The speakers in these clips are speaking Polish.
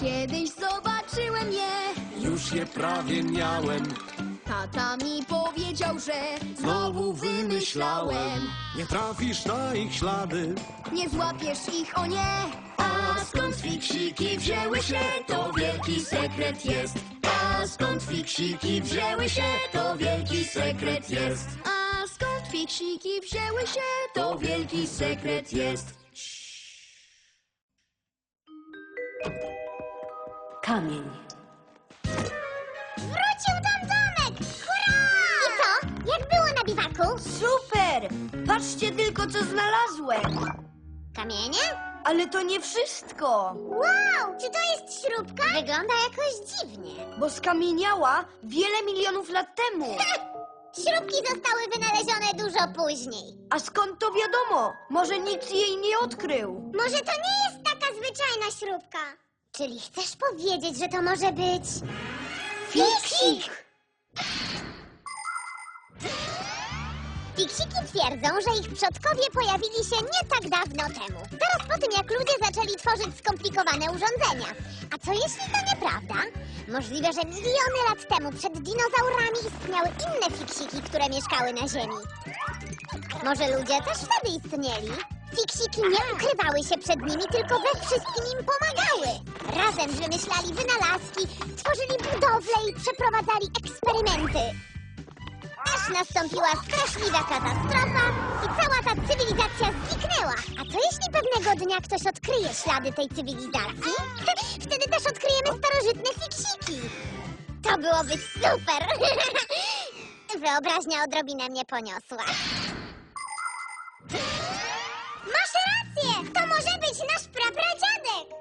Kiedyś zobaczyłem je. Już je prawie miałem, Tata mi powiedział, że znowu wymyślałem. Nie trafisz na ich ślady. nie złapiesz ich, o nie. A skąd fiksiki wzięły się, to wielki sekret jest. A skąd fiksiki wzięły się, to wielki sekret jest. A skąd fiksiki wzięły się, To wielki sekret jest. Kamień. Wrócił tam domek! Hurra! I co? Jak było na biwaku? Super! Patrzcie tylko, co znalazłem. Kamienie? Ale to nie wszystko, Wow! Czy to jest śrubka? Wygląda jakoś dziwnie. bo skamieniała wiele milionów lat temu. Śrubki zostały wynalezione dużo później. A skąd to wiadomo? Może nikt jej nie odkrył. Może to nie jest taka zwyczajna śrubka? Czyli chcesz powiedzieć, że to może być... Fiksik! Fiksiki twierdzą, że ich przodkowie pojawili się nie tak dawno temu. Teraz po tym, jak ludzie zaczęli tworzyć skomplikowane urządzenia. A co jeśli to nieprawda? Możliwe, że miliony lat temu przed dinozaurami istniały inne fiksiki, które mieszkały na Ziemi. Może ludzie też wtedy istnieli? Fiksiki nie ukrywały się przed nimi, tylko we wszystkim im pomagały. Razem wymyślali wynalazki, tworzyli budowle i przeprowadzali eksperymenty. Aż nastąpiła straszliwa katastrofa i cała ta cywilizacja zniknęła. A co jeśli pewnego dnia ktoś odkryje ślady tej cywilizacji? Wtedy też odkryjemy starożytne fiksiki. To byłoby super! Wyobraźnia odrobinę mnie poniosła.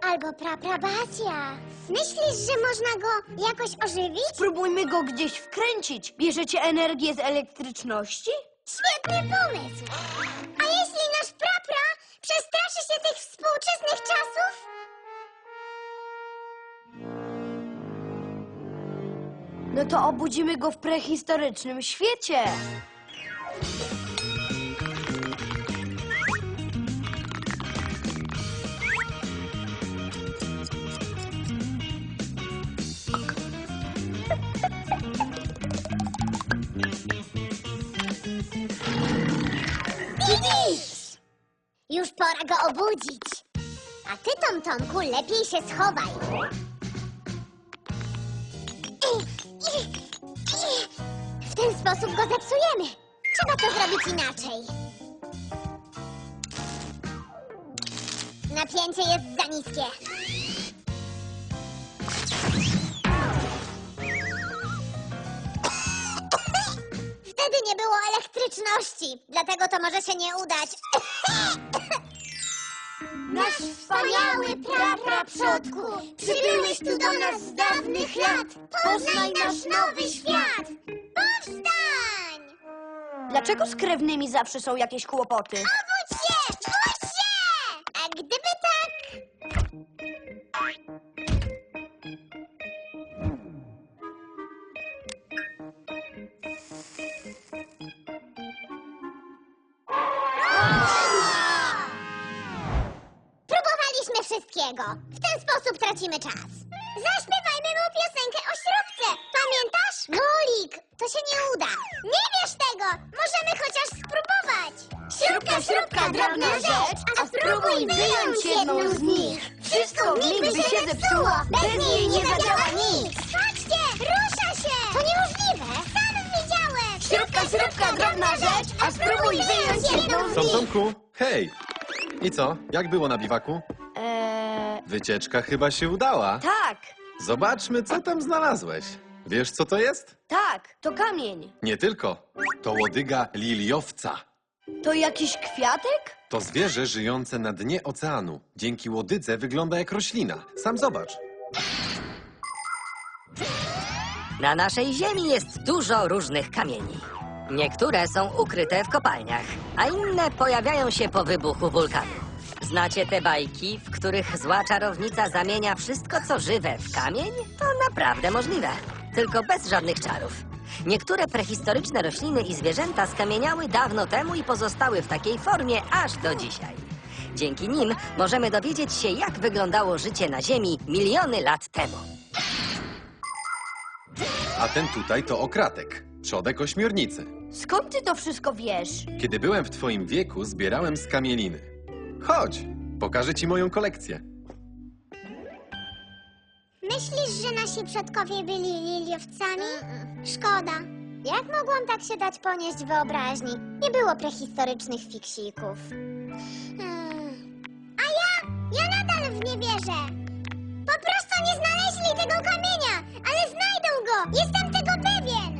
Albo praprabacia. Myślisz, że można go jakoś ożywić? Spróbujmy go gdzieś wkręcić. Bierzecie energię z elektryczności? Świetny pomysł! A jeśli nasz prapra przestraszy się tych współczesnych czasów? No to obudzimy go w prehistorycznym świecie. Już pora go obudzić. A ty, Tom Tomku, lepiej się schowaj. W ten sposób go zepsujemy. Trzeba to zrobić inaczej. Napięcie jest za niskie. Nie było elektryczności, dlatego to może się nie udać. Nasz wspaniały prapraprzodku, przybyłeś tu do nas z dawnych lat. Poznaj nasz nowy świat. Powstań! Dlaczego z krewnymi zawsze są jakieś kłopoty? Obudź się! Budź się! Wszystkiego. W ten sposób tracimy czas. Zaśpiewajmy mu piosenkę o śrubce. Pamiętasz? Molik, to się nie uda. Nie wiesz tego. Możemy chociaż spróbować. Śrubka, śrubka, drobna rzecz, a spróbuj wyjąć jedną z nich. Wszystko w mig by się zepsuło. Bez niej nie zadziała nic. Patrzcie, rusza się. To niemożliwe. Sam widziałem. Śrubka, śrubka, drobna rzecz, a spróbuj wyjąć jedną z nich. Tomku, hej! I co? Jak było na biwaku? Eee, Wycieczka chyba się udała. tak, Zobaczmy, co tam znalazłeś. Wiesz, co to jest? tak, to kamień. Nie tylko. To łodyga liliowca. To jakiś kwiatek? To zwierzę żyjące na dnie oceanu. Dzięki łodydze wygląda jak roślina. Sam zobacz. Na naszej Ziemi jest dużo różnych kamieni. Niektóre są ukryte w kopalniach, a inne pojawiają się po wybuchu wulkanu. Znacie te bajki, w których zła czarownica zamienia wszystko, co żywe, w kamień? To naprawdę możliwe, tylko bez żadnych czarów. Niektóre prehistoryczne rośliny i zwierzęta skamieniały dawno temu i pozostały w takiej formie aż do dzisiaj. Dzięki nim możemy dowiedzieć się, jak wyglądało życie na Ziemi miliony lat temu. A ten tutaj to okratek, przodek ośmiornicy. Skąd ty to wszystko wiesz? Kiedy byłem w twoim wieku, zbierałem skamieliny. Chodź, Pokażę ci moją kolekcję. Myślisz, że nasi przodkowie byli liliowcami? Szkoda. Jak mogłam tak się dać ponieść wyobraźni? Nie było prehistorycznych fiksików. Hmm. A ja? Ja nadal w nie wierzę. Po prostu nie znaleźli tego kamienia, ale znajdą go! Jestem tego pewien!